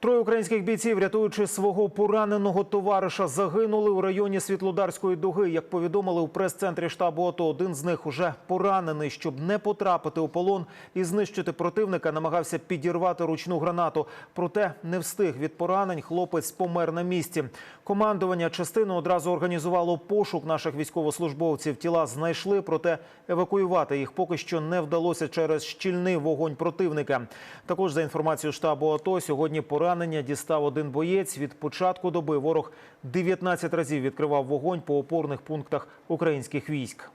Троє українських бійців, рятуючи свого пораненого товариша, загинули у районі Світлодарської дуги. Як повідомили у прес-центрі штабу АТО, один з них уже поранений. Щоб не потрапити у полон і знищити противника, намагався підірвати ручну гранату. Проте не встиг від поранень. Хлопець помер на місці. Командування частини одразу організувало пошук наших військовослужбовців. Тіла знайшли, проте евакуювати їх поки що не вдалося через щільний вогонь противника. Також за інформацією штабу АТО, сьогодні поранення дістав один боєць. Від початку доби ворог 19 разів відкривав вогонь по опорних пунктах українських військ.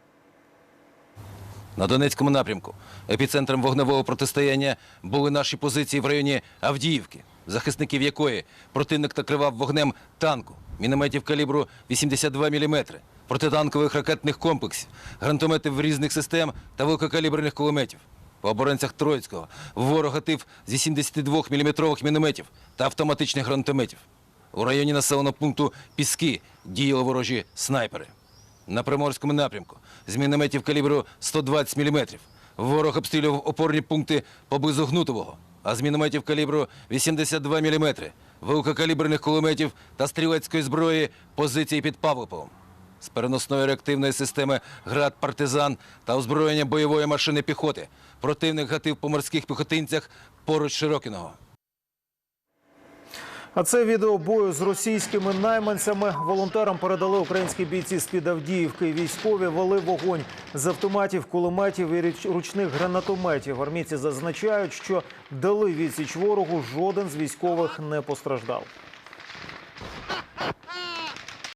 На Донецькому напрямку епіцентром вогневого протистояння були наші позиції в районі Авдіївки, захисників якої противник накривав вогнем танку, мінометів калібру 82 мм, протитанкових ракетних комплексів, гранатометів різних систем та великокаліберних кулеметів. По оборонцях Троїцького ворог гатив зі 72 мм мінометів та автоматичних гранатометів. У районі населеного пункту Піски діяли ворожі снайпери. На Приморському напрямку з мінометів калібру 120 мм. Ворог обстрілював опорні пункти поблизу Гнутового, а з мінометів калібру 82 мм, великокаліберних кулеметів та стрілецької зброї позиції під Павлополом. З переносної реактивної системи «Град Партизан» та озброєння бойової машини піхоти противник гатив по морських піхотинцях поруч Широкіного. А це відео бою з російськими найманцями. Волонтерам передали українські бійці з під Авдіївки. Військові вели вогонь з автоматів, кулеметів і ручних гранатометів. Армійці зазначають, що дали відсіч ворогу. Жоден з військових не постраждав.